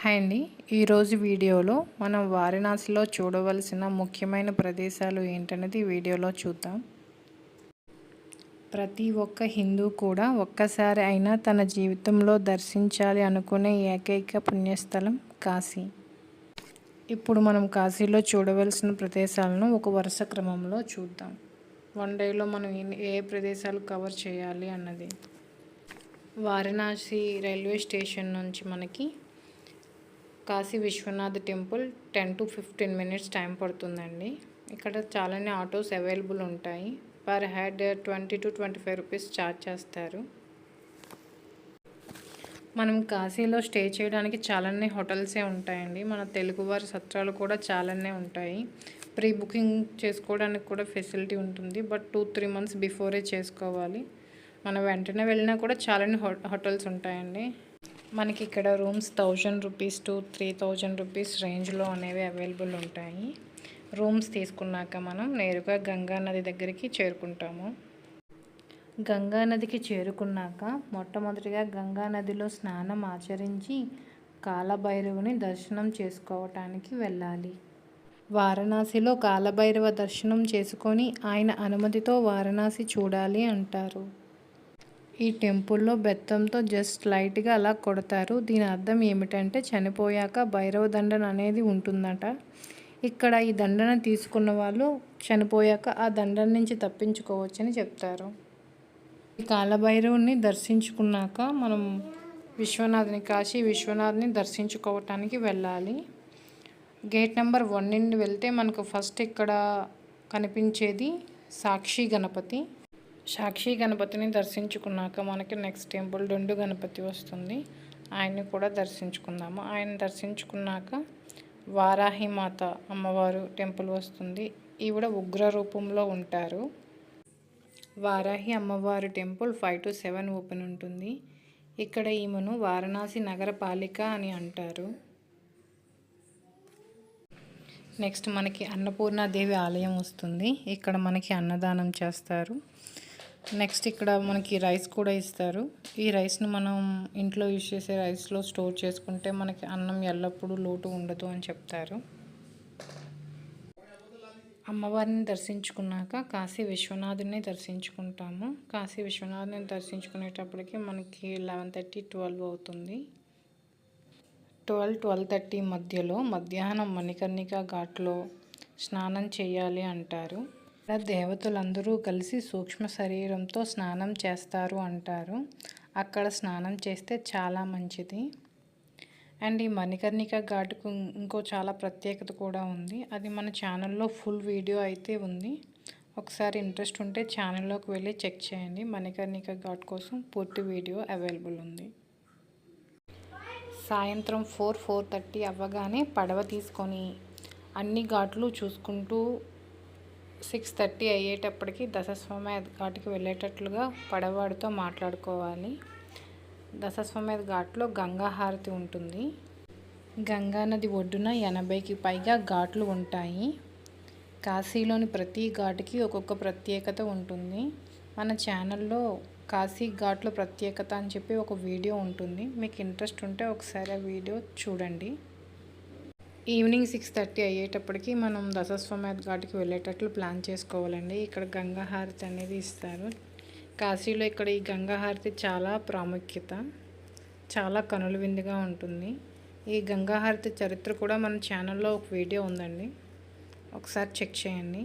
Hi అండి. ఈరోజు వీడియోలో మనం వారణాసిలో చూడవలసిన ముఖ్యమైన ప్రదేశాలు ఏంటనేది వీడియోలో చూద్దాం. ప్రతి ఒక్క హిందూ కూడా ఒక్కసారి అయినా తన జీవితంలో దర్శించాలి అనుకునే ఏకైక పుణ్యస్థలం కాశీ. ఇప్పుడు మనం కాశీలో చూడవలసిన ప్రదేశాలను ఒక వరుస క్రమంలో చూద్దాం. వన్ డేలో మనం ఏ ప్రదేశాలు కవర్ చేయాలి అన్నది. వారణాసి రైల్వే స్టేషన్ నుంచి మనకి Kashi Vishwanath temple ten to fifteen minutes time పడుతుందండి. ఇక్కడ చాలానే ఆటోస్ అవైలబుల్ ఉంటాయి. Per head twenty to twenty five rupees charge చేస్తారు. మనం కాశీలో స్టే చేయడానికి చాలానే హోటల్సే ఉంటాయండి. మన తెలుగువారి సత్రాలు కూడా చాలానే ఉంటాయి. ప్రీ బుకింగ్ చేసుకోవడానికి కూడా ఫెసిలిటీ ఉంటుంది. But two three months before చేసుకోవాలి. మనం వెంటనే వెళ్ళినా కూడా చాలానే హోటల్స్ ఉంటాయండి. మనకి ఇక్కడ rooms thousand rupees to three thousand rupees రేంజ్లో అనేవి అవైలబుల్ ఉంటాయి. రూమ్స్ తీసుకున్నాక మనం నేరుగా గంగా నది దగ్గరికి చేరుకుంటాము. గంగా నదికి చేరుకున్నాక మొట్టమొదటిగా గంగా నదిలో స్నానం ఆచరించి కాలభైరవుని దర్శనం చేసుకోవటానికి వెళ్ళాలి. వారణాసిలో కాలభైరవ దర్శనం చేసుకొని ఆయన అనుమతితో వారణాసి చూడాలి అంటారు. ఈ టెంపుల్లో బెత్తంతో జస్ట్ లైట్గా అలా కొడతారు. దీని అర్థం ఏమిటంటే చనిపోయాక భైరవ దండన అనేది ఉంటుందట. ఇక్కడ ఈ దండన తీసుకున్న వాళ్ళు చనిపోయాక ఆ దండన నుంచి తప్పించుకోవచ్చని చెప్తారు. ఈ కాలభైరవుని దర్శించుకున్నాక మనం విశ్వనాథ్ని కాశీ విశ్వనాథ్ని దర్శించుకోవటానికి వెళ్ళాలి. గేట్ నెంబర్ వన్ నుండి వెళ్తే మనకు ఫస్ట్ ఇక్కడ కనిపించేది సాక్షి గణపతి. సాక్షి గణపతిని దర్శించుకున్నాక మనకి నెక్స్ట్ టెంపుల్ డొండు గణపతి వస్తుంది. ఆయన్ని కూడా దర్శించుకుందాము. ఆయన దర్శించుకున్నాక వారాహి మాత అమ్మవారు టెంపుల్ వస్తుంది. ఈవిడ ఉగ్ర రూపంలో ఉంటారు. వారాహి అమ్మవారి temple five to seven open ఉంటుంది. ఇక్కడ ఈమెను వారణాసి నగరపాలిక అని అంటారు. నెక్స్ట్ మనకి అన్నపూర్ణాదేవి ఆలయం వస్తుంది. ఇక్కడ మనకి అన్నదానం చేస్తారు. నెక్స్ట్ ఇక్కడ మనకి రైస్ కూడా ఇస్తారు. ఈ రైస్ను మనం ఇంట్లో యూజ్ చేసే రైస్లో స్టోర్ చేసుకుంటే మనకి అన్నం ఎల్లప్పుడూ లోటు ఉండదు అని చెప్తారు. అమ్మవారిని దర్శించుకున్నాక కాశీ విశ్వనాథుని దర్శించుకుంటాము. కాశీ విశ్వనాథుని దర్శించుకునేటప్పటికి మనకి లెవెన్ థర్టీ ట్వెల్వ్ అవుతుంది. ట్వెల్వ్ ట్వెల్వ్ థర్టీ మధ్యలో మధ్యాహ్నం మణికర్ణిక ఘాట్లో స్నానం చేయాలి అంటారు. దేవతలందరూ కలిసి సూక్ష్మ శరీరంతో స్నానం చేస్తారు అంటారు. అక్కడ స్నానం చేస్తే చాలా మంచిది. అండ్ ఈ మణికర్ణిక ఘాటుకు ఇంకో చాలా ప్రత్యేకత కూడా ఉంది. అది మన ఛానల్లో ఫుల్ వీడియో అయితే ఉంది. ఒకసారి ఇంట్రెస్ట్ ఉంటే ఛానల్లోకి వెళ్ళి చెక్ చేయండి. మణికర్ణిక ఘాట్ కోసం పూర్తి వీడియో అవైలబుల్ ఉంది. సాయంత్రం ఫోర్ ఫోర్ థర్టీ అవ్వగానే పడవ తీసుకొని అన్ని ఘాట్లు చూసుకుంటూ సిక్స్ థర్టీ అయ్యేటప్పటికి దశస్వమేధ ఘాట్కి వెళ్ళేటట్లుగా పడవాడితో మాట్లాడుకోవాలి. దశస్వమేధ ఘాట్లో గంగా హారతి ఉంటుంది. గంగా నది ఒడ్డున ఎనభైకి పైగా ఘాట్లు ఉంటాయి. కాశీలోని ప్రతి ఘాటుకి ఒక్కొక్క ప్రత్యేకత ఉంటుంది. మన ఛానల్లో కాశీ ఘాట్లో ప్రత్యేకత అని చెప్పి ఒక వీడియో ఉంటుంది. మీకు ఇంట్రెస్ట్ ఉంటే ఒకసారి ఆ వీడియో చూడండి. ఈవినింగ్ సిక్స్ థర్టీ అయ్యేటప్పటికి మనం దశస్వమేధ ఘాట్కి వెళ్ళేటట్లు ప్లాన్ చేసుకోవాలండి. ఇక్కడ గంగాహారతి అనేది ఇస్తారు. కాశీలో ఇక్కడ ఈ గంగాహారతి చాలా ప్రాముఖ్యత చాలా కనుల విందుగా ఉంటుంది. ఈ గంగాహారతి చరిత్ర కూడా మన ఛానల్లో ఒక వీడియో ఉందండి. ఒకసారి చెక్ చేయండి.